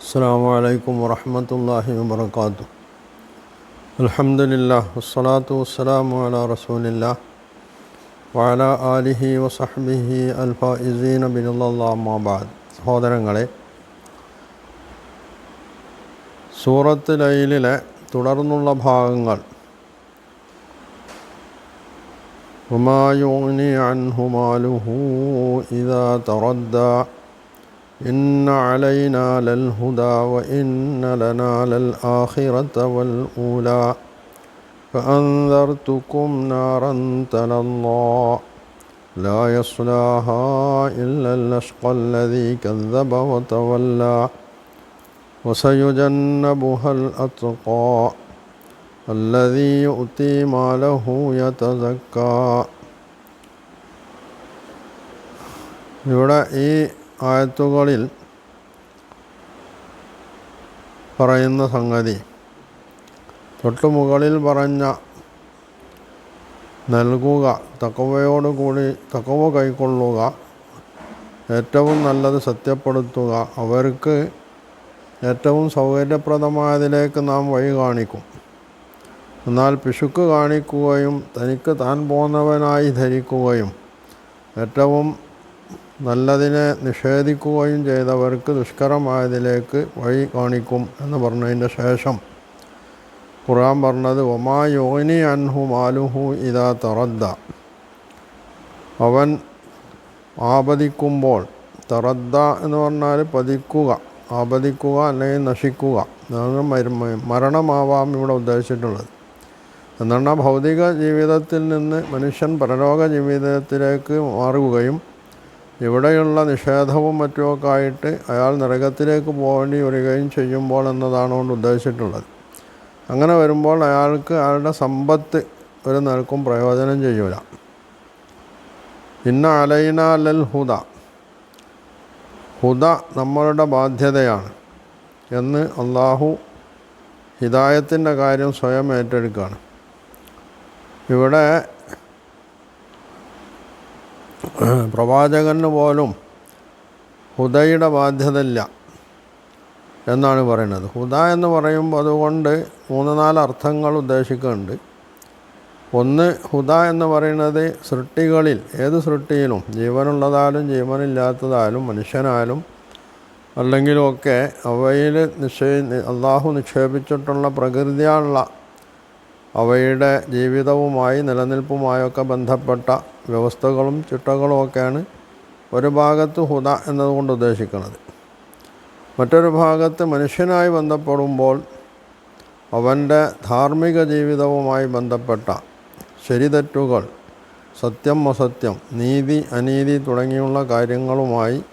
السلام عليكم ورحمة الله وبركاته الحمد لله والصلاة والسلام على رسول الله وعلى آله وصحبه الفائزين بنال الله ما بعد സഹോദരങ്ങളെ സൂറത്ത് ലൈലിലെ തുടർന്നുള്ള ഭാഗങ്ങൾ وما يغني عنه ماله إذا تردى. إن علينا للهدى وإن لنا للآخرة والأولى. فأنذرتكم نارا تلظى. لا يصلاها إلا الأشقى الذي كذب وتولى. وسيجنبها الأتقى. الذي يؤتي ماله يتزكى ഇവിടെ ഈ ആയത്തുകളിൽ പറയുന്ന സംഗതി തൊട്ടു മുകളിൽ പറഞ്ഞ നൽകുക തക്കവയോടുകൂടി തക്കവ കൈക്കൊള്ളുക ഏറ്റവും നല്ലത് സത്യപ്പെടുത്തുക അവർക്ക് ഏറ്റവും സൗകര്യപ്രദമായതിലേക്ക് നാം വഴി കാണിക്കും എന്നാൽ പിശുക്ക് കാണിക്കുകയും തനിക്ക് താൻ പോന്നവനായി ധരിക്കുകയും ഏറ്റവും നല്ലതിനെ നിഷേധിക്കുകയും ചെയ്തവർക്ക് ദുഷ്കരമായതിലേക്ക് വഴി കാണിക്കും എന്ന് പറഞ്ഞതിന്റെ ശേഷം ഖുറാൻ പറഞ്ഞത് ഒമാ യോനി അൻഹു മാലുഹു ഇതാ തറദ്ദ. അവൻ ആപതിക്കുമ്പോൾ തറദ്ദ എന്ന് പറഞ്ഞാൽ പതിക്കുക ആപതിക്കുക അല്ലെങ്കിൽ നശിക്കുക. മരണമാവാം ഇവിടെ ഉദ്ദേശിച്ചിട്ടുള്ളത്. എന്നാൽ ഭൗതിക ജീവിതത്തിൽ നിന്ന് മനുഷ്യൻ പരലോക ജീവിതത്തിലേക്ക് മാറുകയും ഇവിടെയുള്ള നിഷേധവും മറ്റുമൊക്കെ ആയിട്ട് അയാൾ നരകത്തിലേക്ക് പോകേണ്ടി വരികയും ചെയ്യുമ്പോൾ എന്നതാണ് കൊണ്ട് ഉദ്ദേശിച്ചിട്ടുള്ളത്. അങ്ങനെ വരുമ്പോൾ അയാൾക്ക് അയാളുടെ സമ്പത്ത് ഒരു നിലക്കും പ്രയോജനം ചെയ്യൂല. ഇന്ന അലൈന ലൽ ഹുദ. ഹുദ നമ്മളുടെ ബാധ്യതയാണ് എന്ന് അള്ളാഹു ഹിദായത്തിന്റെ കാര്യം സ്വയം ഏറ്റെടുക്കുകയാണ്. ഇവിടെ പ്രവാചകന് പോലും ഹുദയുടെ ബാധ്യതയില്ല എന്നാണ് പറയുന്നത്. ഹുദ എന്ന് പറയുമ്പോൾ അതുകൊണ്ട് മൂന്ന് നാല് അർത്ഥങ്ങൾ ഉദ്ദേശിക്കുന്നുണ്ട്. ഒന്ന് ഹുദ എന്ന് പറയുന്നത് സൃഷ്ടികളിൽ ഏത് സൃഷ്ടിയിലും ജീവനുള്ളതാലും ജീവനില്ലാത്തതാലും മനുഷ്യനായാലും അല്ലെങ്കിലുമൊക്കെ അവയിൽ നിക്ഷേ അള്ളാഹു നിക്ഷേപിച്ചിട്ടുള്ള പ്രകൃതിയാലുള്ള അവയുടെ ജീവിതവുമായി നിലനിൽപ്പുമായൊക്കെ ബന്ധപ്പെട്ട വ്യവസ്ഥകളും ചിട്ടകളുമൊക്കെയാണ് ഒരു ഭാഗത്ത് ഹുദ എന്നതുകൊണ്ട് ഉദ്ദേശിക്കുന്നത്. മറ്റൊരു ഭാഗത്ത് മനുഷ്യനായി ബന്ധപ്പെടുമ്പോൾ അവന്റെ ധാർമ്മിക ജീവിതവുമായി ബന്ധപ്പെട്ട ശരിതെറ്റുകൾ സത്യം അസത്യം നീതി അനീതി തുടങ്ങിയുള്ള കാര്യങ്ങളുമായി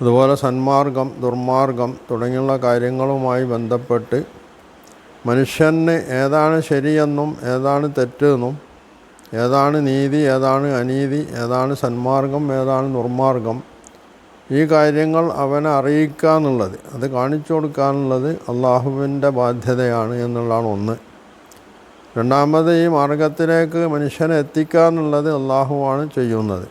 അതുപോലെ സന്മാർഗം ദുർമാർഗം തുടങ്ങിയുള്ള കാര്യങ്ങളുമായി ബന്ധപ്പെട്ട് മനുഷ്യന് ഏതാണ് ശരിയെന്നും ഏതാണ് തെറ്റെന്നും ഏതാണ് നീതി ഏതാണ് അനീതി ഏതാണ് സന്മാർഗം ഏതാണ് ദുർമാർഗം ഈ കാര്യങ്ങൾ അവനെ അറിയിക്കുക എന്നുള്ളത് അത് കാണിച്ചു കൊടുക്കാനുള്ളത് അള്ളാഹുവിന്റെ ബാധ്യതയാണ് എന്നുള്ളതാണ് ഒന്ന്. രണ്ടാമത് ഈ മാർഗത്തിലേക്ക് മനുഷ്യനെ എത്തിക്കുക എന്നുള്ളത് അള്ളാഹുവാണ് ചെയ്യുന്നത്.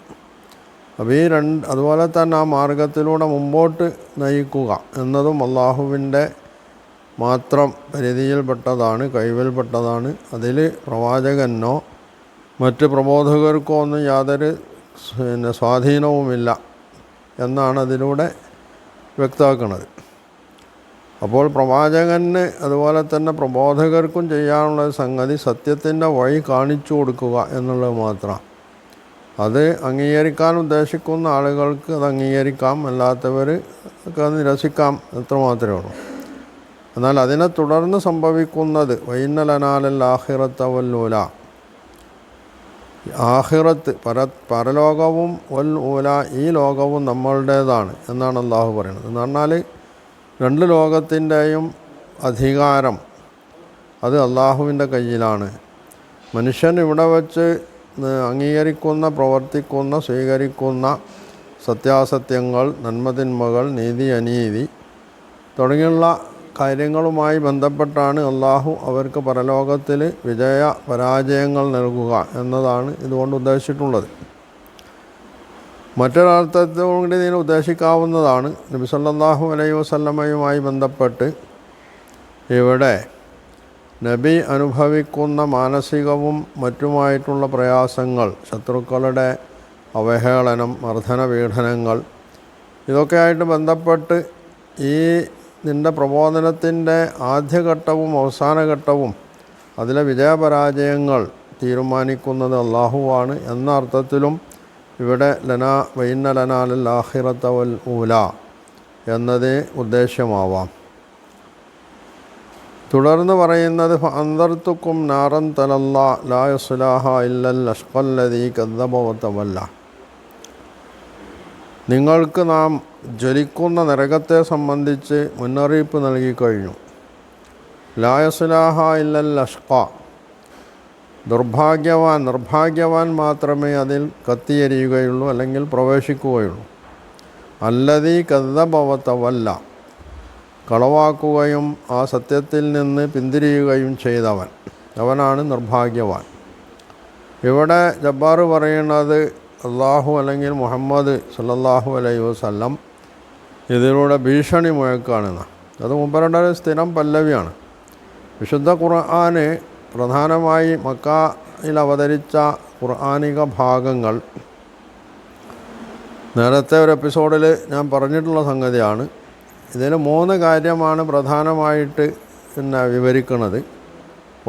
അപ്പോൾ ഈ രണ്ട് അതുപോലെ തന്നെ ആ മാർഗത്തിലൂടെ മുമ്പോട്ട് നയിക്കുക എന്നതും അള്ളാഹുവിന്റെ മാത്രം പരിധിയിൽപ്പെട്ടതാണ് കഴിവിൽപ്പെട്ടതാണ് അതിൽ പ്രവാചകനോ മറ്റ് പ്രബോധകർക്കോ ഒന്നും യാതൊരു പിന്നെ സ്വാധീനവുമില്ല എന്നാണ് അതിലൂടെ വ്യക്തമാക്കുന്നത്. അപ്പോൾ പ്രവാചകന് അതുപോലെ തന്നെ പ്രബോധകർക്കും ചെയ്യാനുള്ള സംഗതി സത്യത്തിന്റെ വഴി കാണിച്ചു കൊടുക്കുക എന്നുള്ളത് മാത്രമാണ് അത് അംഗീകരിക്കാൻ ഉദ്ദേശിക്കുന്ന ആളുകൾക്ക് അത് അംഗീകരിക്കാം അല്ലാത്തവർ നിരസിക്കാം എത്ര മാത്രമേ ഉള്ളൂ. എന്നാൽ അതിനെ തുടർന്ന് സംഭവിക്കുന്നത് വൈന്നലനാലൽ ആഹിറത്തവല്ലൂല ആഹിറത്ത് പര പരലോകവും വൽ ഊല ഈ ലോകവും നമ്മളുടേതാണ് എന്നാണ് അള്ളാഹു പറയുന്നത്. എന്ന് പറഞ്ഞാൽ രണ്ട് ലോകത്തിന്റെയും അധികാരം അത് അള്ളാഹുവിന്റെ കയ്യിലാണ്. മനുഷ്യൻ ഇവിടെ വച്ച് അംഗീകരിക്കുന്ന പ്രവർത്തിക്കുന്ന സ്വീകരിക്കുന്ന സത്യാസത്യങ്ങൾ നന്മതിന്മകൾ നീതി അനീതി തുടങ്ങിയുള്ള കാര്യങ്ങളുമായി ബന്ധപ്പെട്ടാണ് അള്ളാഹു അവർക്ക് പരലോകത്തിൽ വിജയ പരാജയങ്ങൾ നൽകുക എന്നതാണ് ഇതുകൊണ്ട് ഉദ്ദേശിച്ചിട്ടുള്ളത്. മറ്റൊരർത്ഥത്തോടെ ഇതിന് ഉദ്ദേശിക്കാവുന്നതാണ്. നബി സല്ലാഹു അലൈഹി വസല്ലമയുമായി ബന്ധപ്പെട്ട് ഇവിടെ നബി അനുഭവിക്കുന്ന മാനസികവും മറ്റുമായിട്ടുള്ള പ്രയാസങ്ങൾ ശത്രുക്കളുടെ അവഹേളനം മർദ്ദന പീഡനങ്ങൾ ഇതൊക്കെയായിട്ട് ബന്ധപ്പെട്ട് ഈ നിന്റെ പ്രബോധനത്തിന്റെ ആദ്യഘട്ടവും അവസാനഘട്ടവും അതിലെ വിജയപരാജയങ്ങൾ തീരുമാനിക്കുന്നത് അള്ളാഹുവാണ് എന്ന അർത്ഥത്തിലും ഇവിടെ ലന വൈന്ന ലനാലിൽ ആഹിറത്തവൽ ഊല എന്നത് ഉദ്ദേശ്യമാവാം തുടർന്ന് പറയുന്നത് അന്തർത്തുക്കും നാറൻ തലല്ല ലായുസുലാഹ ഇല്ലൽ അഷ്കല്ലതി കദ്ദബവത്തമല്ല നിങ്ങൾക്ക് നാം ജ്വലിക്കുന്ന നരകത്തെ സംബന്ധിച്ച് മുന്നറിയിപ്പ് നൽകിക്കഴിഞ്ഞു. ലായസുലാഹ ഇല്ലൽ ലഷ്ക ദുർഭാഗ്യവാൻ നിർഭാഗ്യവാൻ മാത്രമേ അതിൽ കത്തിയെരിയുകയുള്ളൂ അല്ലെങ്കിൽ പ്രവേശിക്കുകയുള്ളൂ. അല്ലതീ കഥഭവത്തവല്ല കളവാക്കുകയും ആ സത്യത്തിൽ നിന്ന് പിന്തിരിയുകയും ചെയ്തവൻ. അവനാണ് നിർഭാഗ്യവാൻ. ഇവിടെ ജബ്ബാർ പറയുന്നത് അള്ളാഹു അല്ലെങ്കിൽ മുഹമ്മദ് സല്ലാഹു അലൈഹി വസ്ലം ഇതിലൂടെ ഭീഷണി മുഴക്കാണെന്ന് അത് മുമ്പരണ്ട സ്ഥിരം പല്ലവിയാണ്. വിശുദ്ധ ഖുർആന് പ്രധാനമായി മക്കയിൽ അവതരിച്ച ഖുർആാനിക ഭാഗങ്ങൾ. നേരത്തെ ഒരു എപ്പിസോഡിൽ ഞാൻ പറഞ്ഞിട്ടുള്ള സംഗതിയാണ്. ഇതിൽ മൂന്ന് കാര്യമാണ് പ്രധാനമായിട്ട് പിന്നെ വിവരിക്കുന്നത്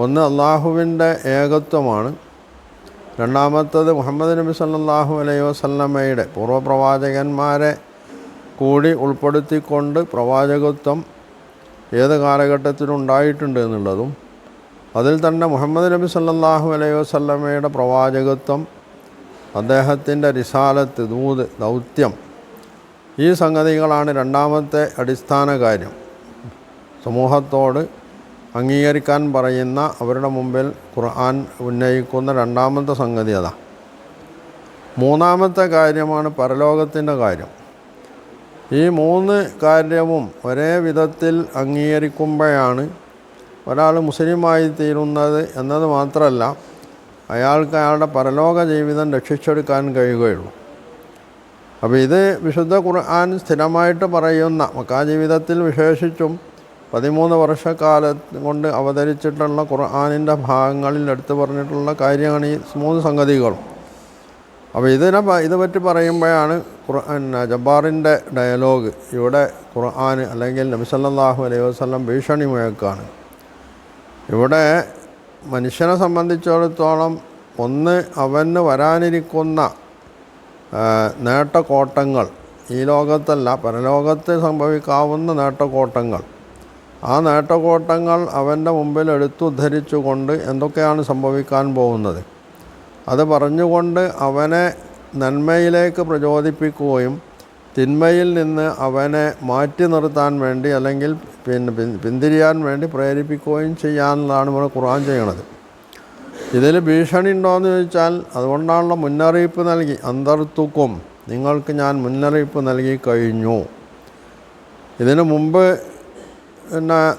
ഒന്ന് അള്ളാഹുവിന്റെ ഏകത്വമാണ്. രണ്ടാമത്തത് മുഹമ്മദ് നബി സല്ലാഹു അലൈഹി വസല്ലമ്മയുടെ പൂർവപ്രവാചകന്മാരെ കൂടി ഉൾപ്പെടുത്തിക്കൊണ്ട് പ്രവാചകത്വം ഏത് കാലഘട്ടത്തിലും ഉണ്ടായിട്ടുണ്ട് എന്നുള്ളതും അതിൽ തന്നെ മുഹമ്മദ് നബി സല്ലാഹു അലൈഹി വസല്ലമ്മയുടെ പ്രവാചകത്വം അദ്ദേഹത്തിന്റെ റിസാലത്ത് ദൂത് ദൗത്യം ഈ സംഗതികളാണ് രണ്ടാമത്തെ അടിസ്ഥാന കാര്യം. സമൂഹത്തോട് അംഗീകരിക്കാൻ പറയുന്ന അവരുടെ മുമ്പിൽ ഖുർആൻ ഉന്നയിക്കുന്ന രണ്ടാമത്തെ സംഗതി അതാ. മൂന്നാമത്തെ കാര്യമാണ് പരലോകത്തിന്റെ കാര്യം. ഈ മൂന്ന് കാര്യവും ഒരേ വിധത്തിൽ അംഗീകരിക്കുമ്പോഴാണ് ഒരാൾ മുസ്ലിമായി തീരുന്നത് എന്നത് മാത്രമല്ല അയാൾക്ക് അയാളുടെ പരലോക ജീവിതം രക്ഷിച്ചെടുക്കാൻ കഴിയുകയുള്ളൂ. അപ്പോൾ ഇത് വിശുദ്ധ ഖുർആൻ സ്ഥിരമായിട്ട് പറയുന്ന മക്കാ ജീവിതത്തിൽ വിശേഷിച്ചും പതിമൂന്ന് വർഷക്കാലം കൊണ്ട് അവതരിച്ചിട്ടുള്ള ഖുർആാനിന്റെ ഭാഗങ്ങളിൽ എടുത്തു പറഞ്ഞിട്ടുള്ള കാര്യമാണ് ഈ മൂന്ന് സംഗതികളും. അപ്പോൾ ഇതിനെ ഇത് പറ്റി പറയുമ്പോഴാണ് ഖുർആൻ ജബ്ബാറിന്റെ ഡയലോഗ് ഇവിടെ ഖുർആൻ അല്ലെങ്കിൽ നബിസല്ലാഹു അലൈഹി വസ്ലം ഭീഷണി മുഴക്കാണ് ഇവിടെ മനുഷ്യനെ സംബന്ധിച്ചിടത്തോളം ഒന്ന് അവന് വരാനിരിക്കുന്ന നേട്ടക്കോട്ടങ്ങൾ ഈ ലോകത്തല്ല പരലോകത്ത് സംഭവിക്കാവുന്ന നേട്ടക്കോട്ടങ്ങൾ. ആ നേട്ടക്കോട്ടങ്ങൾ അവന്റെ മുമ്പിൽ എടുത്തു എടുത്തുദ്ധരിച്ചുകൊണ്ട് എന്തൊക്കെയാണ് സംഭവിക്കാൻ പോകുന്നത്? അത് പറഞ്ഞുകൊണ്ട് അവനെ നന്മയിലേക്ക് പ്രചോദിപ്പിക്കുകയും തിന്മയിൽ നിന്ന് അവനെ മാറ്റി നിർത്താൻ വേണ്ടി അല്ലെങ്കിൽ പിന്നെ പിന്തിരിയാൻ വേണ്ടി പ്രേരിപ്പിക്കുകയും ചെയ്യാനുള്ളതാണ് ഇവിടെ ഖുർആൻ ചെയ്യണത് ഇതിൽ ഭീഷണി ഉണ്ടോയെന്ന് ചോദിച്ചാൽ അതുകൊണ്ടാണല്ലോ മുന്നറിയിപ്പ് നൽകി. അന്തർത്തുക്കും. നിങ്ങൾക്ക് ഞാൻ മുന്നറിയിപ്പ് നൽകി കഴിഞ്ഞു. ഇതിനു മുമ്പ് പിന്നെ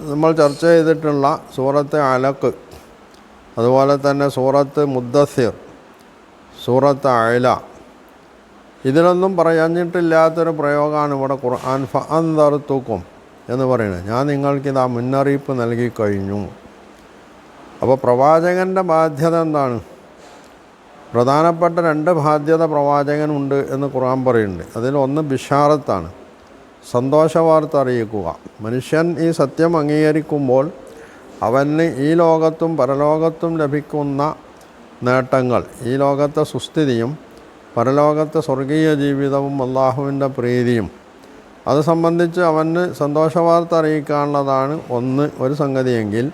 നമ്മൾ ചർച്ച ചെയ്തിട്ടുള്ള സൂറത്ത് അലക്ക് അതുപോലെ തന്നെ സൂറത്ത് മുദ്ദസിർ സൂറത്ത് അയല ഇതിലൊന്നും പറഞ്ഞിട്ടില്ലാത്തൊരു പ്രയോഗമാണ് ഇവിടെ ഖുർആൻ ഫ അന്തർത്തുക്കും എന്ന് പറയുന്നത്. ഞാൻ നിങ്ങൾക്കിത് ആ മുന്നറിയിപ്പ് നൽകി കഴിഞ്ഞു. അപ്പോൾ പ്രവാചകന്റെ ബാധ്യത എന്താണ്? പ്രധാനപ്പെട്ട രണ്ട് ബാധ്യത പ്രവാചകനുണ്ട് എന്ന് ഖുർആൻ പറയുന്നുണ്ട്. അതിൽ ഒന്ന് ബിഷാറത്താണ്. സന്തോഷവാർത്ത അറിയിക്കുക മനുഷ്യൻ ഈ സത്യം അംഗീകരിക്കുമ്പോൾ അവന് ഈ ലോകത്തും പരലോകത്തും ലഭിക്കുന്ന നേട്ടങ്ങൾ ഈ ലോകത്തെ സുസ്ഥിതിയും പരലോകത്തെ സ്വർഗീയ ജീവിതവും അള്ളാഹുവിന്റെ പ്രീതിയും അത് സംബന്ധിച്ച് അവന് സന്തോഷവാർത്ത അറിയിക്കാനുള്ളതാണ് ഒന്ന് ഒരു സംഗതിയെങ്കിൽ.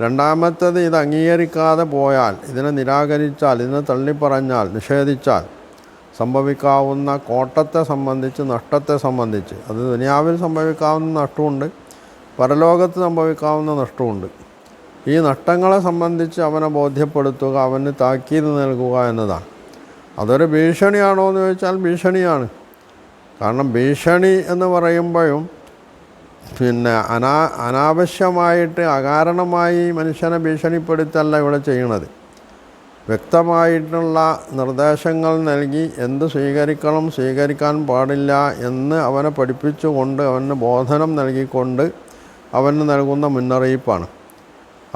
രണ്ടാമത്തത് ഇത് അംഗീകരിക്കാതെ പോയാൽ ഇതിനെ നിരാകരിച്ചാൽ ഇതിനെ തള്ളിപ്പറഞ്ഞാൽ നിഷേധിച്ചാൽ സംഭവിക്കാവുന്ന കോട്ടത്തെ സംബന്ധിച്ച് നഷ്ടത്തെ സംബന്ധിച്ച്. അത് ദുനിയാവിൽ സംഭവിക്കാവുന്ന നഷ്ടമുണ്ട് പരലോകത്ത് സംഭവിക്കാവുന്ന നഷ്ടമുണ്ട് ഈ നഷ്ടങ്ങളെ സംബന്ധിച്ച് അവനെ ബോധ്യപ്പെടുത്തുക അവന് താക്കീത് നൽകുക എന്നതാണ്. അതൊരു ഭീഷണിയാണോ എന്ന് ചോദിച്ചാൽ ഭീഷണിയാണ്. കാരണം ഭീഷണി എന്ന് പറയുമ്പോഴും പിന്നെ അനാ അനാവശ്യമായിട്ട് അകാരണമായി മനുഷ്യനെ ഭീഷണിപ്പെടുത്തല്ല ഇവിടെ ചെയ്യണത് വ്യക്തമായിട്ടുള്ള നിർദ്ദേശങ്ങൾ നൽകി എന്ത് സ്വീകരിക്കണം സ്വീകരിക്കാൻ പാടില്ല എന്ന് അവനെ പഠിപ്പിച്ചുകൊണ്ട് അവന് ബോധനം നൽകിക്കൊണ്ട് അവന് നൽകുന്ന മുന്നറിയിപ്പാണ്.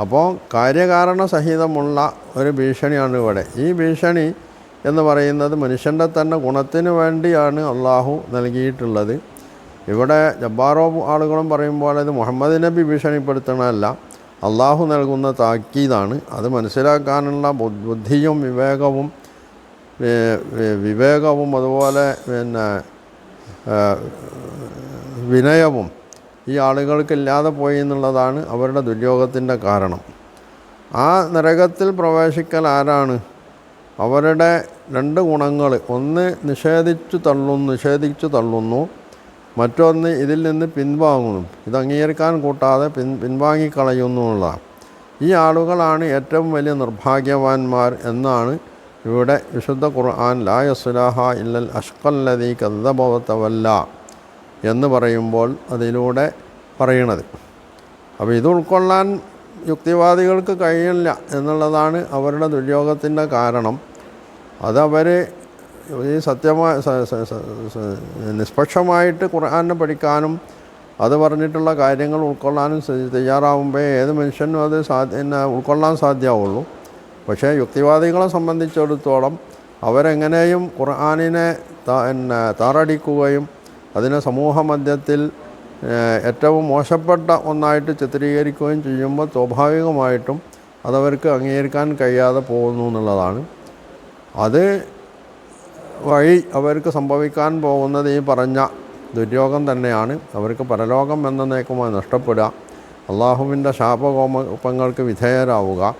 അപ്പോൾ കാര്യകാരണ സഹിതമുള്ള ഒരു ഭീഷണിയാണ് ഇവിടെ. ഈ ഭീഷണി എന്ന് പറയുന്നത് മനുഷ്യന്റെ തന്നെ ഗുണത്തിന് വേണ്ടിയാണ് അള്ളാഹു നൽകിയിട്ടുള്ളത്. ഇവിടെ ജബ്ബാറോ ആളുകളും പറയുമ്പോൾ ഇത് മുഹമ്മദ് നബി ഭീഷണിപ്പെടുത്തണമല്ല അള്ളാഹു നൽകുന്ന താക്കീതാണ്. അത് മനസ്സിലാക്കാനുള്ള ബുദ്ധിയും വിവേകവും വിവേകവും അതുപോലെ പിന്നെ വിനയവും ഈ ആളുകൾക്കില്ലാതെ പോയി എന്നുള്ളതാണ് അവരുടെ ദുര്യോഗത്തിന്റെ കാരണം. ആ നരകത്തിൽ പ്രവേശിക്കൽ ആരാണ്? അവരുടെ രണ്ട് ഗുണങ്ങൾ. ഒന്ന് നിഷേധിച്ചു തള്ളുന്നു നിഷേധിച്ചു തള്ളുന്നു. മറ്റൊന്ന് ഇതിൽ നിന്ന് പിൻവാങ്ങുന്നു. ഇത് അംഗീകരിക്കാൻ കൂട്ടാതെ പിൻ പിൻവാങ്ങിക്കളയുന്നുള്ള ഈ ആളുകളാണ് ഏറ്റവും വലിയ നിർഭാഗ്യവാന്മാർ എന്നാണ് ഇവിടെ വിശുദ്ധ ഖുർആൻ ലാ സുലാഹ ഇല്ലൽ അഷ്കല്ലതി കദ്ദബവത്തവല്ല എന്ന് പറയുമ്പോൾ അതിലൂടെ പറയണത്. അപ്പോൾ ഇത് ഉൾക്കൊള്ളാൻ യുക്തിവാദികൾക്ക് കഴിയില്ല എന്നുള്ളതാണ് അവരുടെ ദുര്യോഗത്തിന്റെ കാരണം. അതവർ ഈ സത്യമായ നിഷ്പക്ഷമായിട്ട് ഖുർആനെ പഠിക്കാനും അത് പറഞ്ഞിട്ടുള്ള കാര്യങ്ങൾ ഉൾക്കൊള്ളാനും തയ്യാറാവുമ്പോൾ ഏത് മനുഷ്യനും അത് സാധ്യ ഉൾക്കൊള്ളാൻ സാധ്യമാവുള്ളൂ. പക്ഷേ യുക്തിവാദികളെ സംബന്ധിച്ചിടത്തോളം അവരെങ്ങനെയും ഖുർആാനിനെ എന്നെ താറടിക്കുകയും അതിനെ സമൂഹ മധ്യത്തിൽ ഏറ്റവും മോശപ്പെട്ട ഒന്നായിട്ട് ചിത്രീകരിക്കുകയും ചെയ്യുമ്പോൾ സ്വാഭാവികമായിട്ടും അതവർക്ക് അംഗീകരിക്കാൻ കഴിയാതെ പോകുന്നു എന്നുള്ളതാണ്. അത് വഴി അവർക്ക് സംഭവിക്കാൻ പോകുന്നത് ഈ പറഞ്ഞ ദുര്യോഗം തന്നെയാണ്. അവർക്ക് പരലോകം എന്ന എന്നേക്കുമായി നഷ്ടപ്പെടുക. അള്ളാഹുവിന്റെ ശാപകോപങ്ങൾക്ക് വിധേയരാവുക.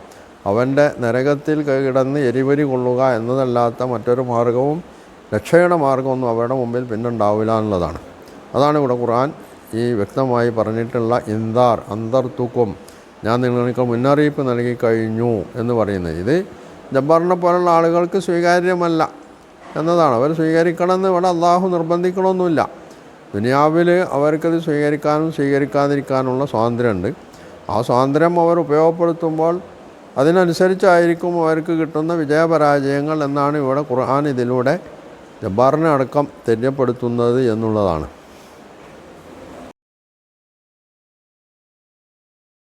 അവന്റെ നരകത്തിൽ കിടന്ന് എരിവരി കൊള്ളുക എന്നതല്ലാത്ത മറ്റൊരു മാർഗവും രക്ഷയുടെ മാർഗമൊന്നും അവരുടെ മുമ്പിൽ പിന്നുണ്ടാവില്ല എന്നുള്ളതാണ്. അതാണ് ഇവിടെ ഖുർആൻ ഈ വ്യക്തമായി പറഞ്ഞിട്ടുള്ള ഇന്ദാർ അന്തർത്തുക്കും. ഞാൻ നിങ്ങൾക്ക് മുന്നറിയിപ്പ് നൽകി കഴിഞ്ഞു എന്ന് പറയുന്നത്. ഇത് ജബ്ബാറിനെ പോലുള്ള ആളുകൾക്ക് സ്വീകാര്യമല്ല. എന്നതാണ്. അവർ സ്വീകരിക്കണമെന്ന് ഇവിടെ അള്ളാഹു നിർബന്ധിക്കണമൊന്നുമില്ല. ദുനിയാവിൽ അവർക്കത് സ്വീകരിക്കാനും സ്വീകരിക്കാതിരിക്കാനുള്ള സ്വാതന്ത്ര്യമുണ്ട്. ആ സ്വാതന്ത്ര്യം അവർ ഉപയോഗപ്പെടുത്തുമ്പോൾ അതിനനുസരിച്ചായിരിക്കും അവർക്ക് കിട്ടുന്ന വിജയപരാജയങ്ങൾ എന്നാണ് ഇവിടെ ഖുർആൻ ഇതിലൂടെ ജബ്ബാറിനെ അടക്കം തെര്യപ്പെടുത്തുന്നത് എന്നുള്ളതാണ്.